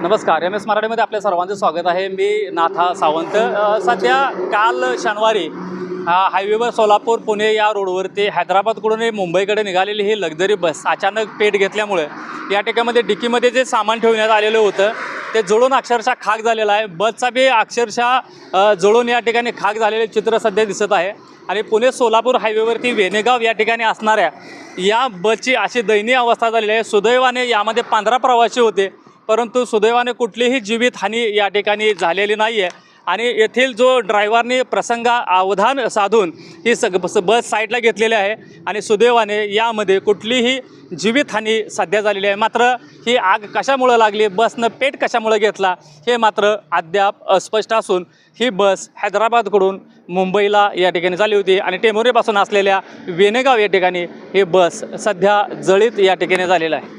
नमस्कार. M S मराठीमध्ये आपल्या सर्वांचं स्वागत आहे. मी नाथा सावंत. सध्या काल शनिवारी हायवेवर सोलापूर पुणे या रोडवरती हैदराबादकडून मुंबईकडे निघालेली ही लक्झरी बस अचानक पेट घेतल्यामुळे या ठिकाणमध्ये डिकीमध्ये जे सामान ठेवण्यात आलेलं होतं ते जुळून अक्षरशः खाक झालेलं आहे. बसचा बी अक्षरशः जुळून या ठिकाणी खाक झालेले चित्र सध्या दिसत आहे. आणि पुणे सोलापूर हायवेवरती वेनेगाव या ठिकाणी असणाऱ्या या बसची अशी दयनीय अवस्था झालेली आहे. सुदैवाने यामध्ये पंधरा प्रवासी होते. परंतु सुदैवाने कुठलीही जीवितहानी या ठिकाणी झालेली नाही आहे आणि येथील जो ड्रायव्हरने प्रसंगा अवधान साधून ही सग बस साईडला घेतलेली आहे आणि सुदैवाने यामध्ये कुठलीही जीवितहानी सध्या झालेली आहे. मात्र ही आग कशामुळं लागली? बसनं पेट कशामुळं घेतला? हे मात्र अद्याप अस्पष्ट असून ही बस हैदराबादकडून मुंबईला या ठिकाणी झाली होती आणि टेमोरीपासून असलेल्या वेनेगाव या ठिकाणी ही बस सध्या जळीत या ठिकाणी झालेलं आहे.